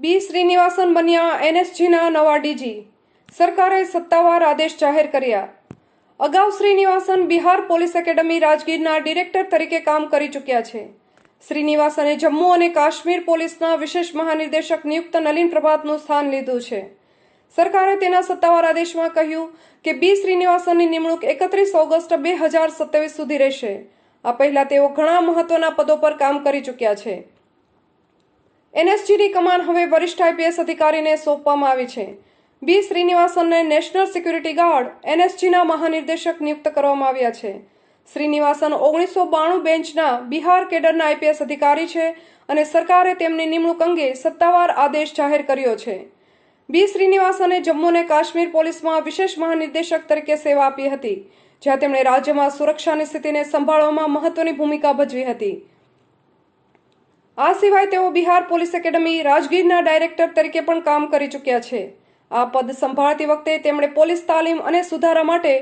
બી શ્રીનિવાસન બન્યા એનએસજીના નવા ડીજી. સરકારે સત્તાવાર આદેશ જાહેર કર્યા. અગાઉ શ્રીનિવાસન બિહાર પોલીસ એકેડમી રાજગીરના ડિરેક્ટર તરીકે કામ કરી ચૂક્યા છે. શ્રીનિવાસને જમ્મુ અને કાશ્મીર પોલીસના વિશેષ મહાનિર્દેશક નિયુક્ત નલિન પ્રભાતનું સ્થાન લીધું છે. સરકારે તેના સત્તાવાર આદેશમાં કહ્યું કે બી શ્રીનિવાસનની નિમણૂક એકત્રીસ ઓગસ્ટ બે હજાર સત્યાવીસ સુધી રહેશે. આ પહેલા તેઓ ઘણા મહત્વના પદો પર કામ કરી ચૂક્યા છે. એનએસજીની કમાન હવે વરિષ્ઠ આઈપીએસ અધિકારીને સોંપવામાં આવી છે. બી. શ્રીનિવાસનને નેશનલ સિક્યુરિટી ગાર્ડ એનએસજીના મહાનિર્દેશક નિયુક્ત કરવામાં આવ્યા છે. શ્રીનિવાસન ઓગણીસો બાણું બેન્ચના બિહાર કેડરના આઈપીએસ અધિકારી છે અને સરકારે તેમની નિમણૂક અંગે સત્તાવાર આદેશ જાહેર કર્યો છે. બી. શ્રીનિવાસને જમ્મુ અને કાશ્મીર પોલીસમાં વિશેષ મહાનિર્દેશક તરીકે સેવા આપી હતી, જ્યાં તેમણે રાજ્યમાં સુરક્ષાની સ્થિતિને સંભાળવામાં મહત્વની ભૂમિકા ભજવી હતી. આ સિવાય તેઓ બિહાર પોલીસ એકેડમી રાજગીરના ડાયરેક્ટર તરીકે પણ કામ કરી ચૂક્યા છે. આ પદ સંભાળતી વખતે તેમણે પોલીસ તાલીમ અને સુધારા માટે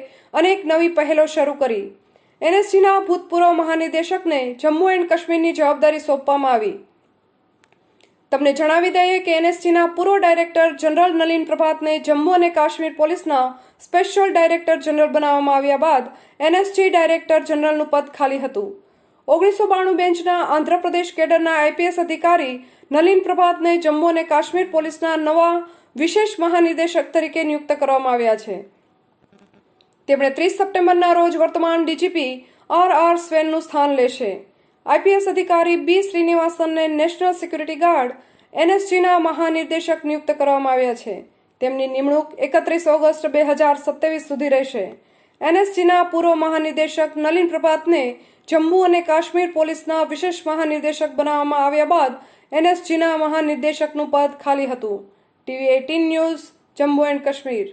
અનેક નવી પહેલો શરૂ કરી. એનએસજીના ભૂતપૂર્વ મહાનિદેશકને જમ્મુ એન્ડ કાશ્મીરની જવાબદારી સોંપવામાં આવી. તમને જણાવી દઈએ કે એનએસજીના પૂર્વ ડાયરેક્ટર જનરલ નલિન પ્રભાતને જમ્મુ અને કાશ્મીર પોલીસના સ્પેશિયલ ડાયરેક્ટર જનરલ બનાવવામાં આવ્યા બાદ એનએસજી ડાયરેક્ટર જનરલનું પદ ખાલી હતું. ઓગણીસો બાણું બેન્ચના આંધ્રપ્રદેશ કેડરના આઈપીએસ અધિકારી નલિન પ્રભાતને જમ્મુ અને કાશ્મીર પોલીસના નવા વિશેષ મહાનિદેશક તરીકે નિયુક્ત કરવામાં આવ્યા છે. તેમણે ત્રીસ સપ્ટેમ્બરના રોજ વર્તમાન ડીજીપી આર આર સ્વેનનું સ્થાન લેશે. આઈપીએસ અધિકારી બી શ્રીનિવાસનને નેશનલ સિક્યુરિટી ગાર્ડ એનએસજીના મહાનિર્દેશક નિયુક્ત કરવામાં આવ્યા છે. તેમની નિમણૂક એકત્રીસ ઓગસ્ટ બે હજાર સત્યાવીસ સુધી રહેશે. એનએસજીના પૂર્વ મહાનિદેશક નલિન પ્રભાતને જમ્મુ અને કાશ્મીર પોલીસના વિશેષ મહાનિર્દેશક બનાવવામાં આવ્યા બાદ એનએસજીના મહાનિર્દેશકનું પદ ખાલી હતું. TV eighteen news, Jammu and Kashmir.